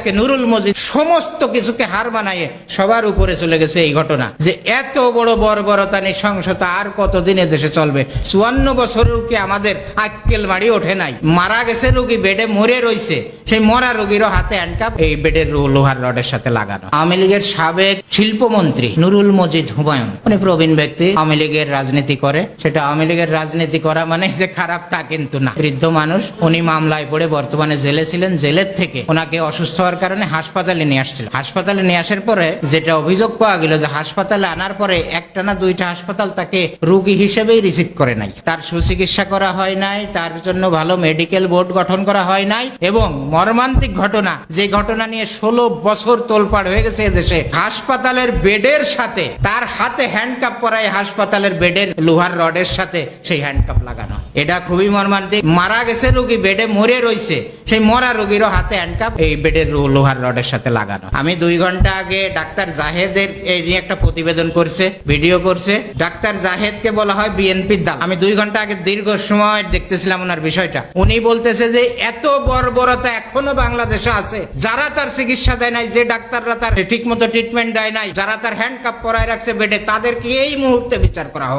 আজকে নুরুল মজিদ সমস্ত কিছুকে হার মানাইয়ে সবার উপরে চলে গেছে এই ঘটনা। যে এত বড় বর্বরতা, নৃশংসতা আর কতদিনে দেশে চলবে? চুয়ান্ন বছরেও কি আমাদের আক্কেল মারি ওঠে নাই? মারা গেছে রুগী, বেডে মরে রইছে। সেই মরা রোগীরও হাতে হ্যান্ডকাপ এই বেডের লোহার রডের সাথে লাগানো। আওয়ামী লীগের সাবেক শিল্পমন্ত্রী নুরুল মজিদ হুমায়ুন। উনি প্রবীণ ব্যক্তি, আওয়ামী লীগের রাজনীতি করে। সেটা আওয়ামী লীগের রাজনীতি করা মানে যে খারাপ তা কিন্তু না। বৃদ্ধ মানুষ, উনি মামলায় পড়ে বর্তমানে জেলে ছিলেন। জেলের থেকে ওনাকে অসুস্থ হওয়ার কারণে হাসপাতালে নিয়ে আসছিল। হাসপাতালে নিয়ে আসার পরে যেটা অভিযোগ পাওয়া গেল যে হাসপাতালে আনার পরে একটা না দুইটা হাসপাতাল তাকে রোগী হিসেবেই রিসিভ করে নাই। তার সুচিকিৎসা করা হয় নাই, তার জন্য ভালো মেডিকেল বোর্ড গঠন করা হয় নাই এবং মর্মান্তিক ঘটনা। যে ঘটনা নিয়ে ষোলো বছর তোলপাড় হয়ে গেছে দেশে হাসপাতালের বেডের সাথে, তার হাতে হ্যান্ডকাপ করায় হাসপাতালের বেডের লোহার রডের সাথে সেই হ্যান্ডকাপ লাগানো। এটা খুবই মর্মান্তিক। মারা গেছে রোগী, বেডে মরে রয়েছে সেই মরা রোগীরও হাতে হ্যান্ডকাপ এই বেডের লোহার রডের সাথে লাগানো। আমি দুই ঘণ্টা আগে ডাক্তার জাহেদের এই নিয়ে একটা প্রতিবেদন করছে, ভিডিও করছে। ডাক্তার জাহেদকে বলা হয় বিএনপির দাল আমি দুই ঘণ্টা আগে দীর্ঘ সময় দেখতেছিলাম ওনার বিষয়টা। উনি বলতেছে যে, এত বর্বরতা এখনও বাংলাদেশে আছে। যারা তার চিকিৎসা দেয় নাই, যে ডাক্তাররা তার ঠিক মতো ট্রিটমেন্ট দেয় নাই, যারা তার হ্যান্ড কাপ পরায় রাখছে বেডে, তাদেরকে এই মুহূর্তে বিচার করা হোক।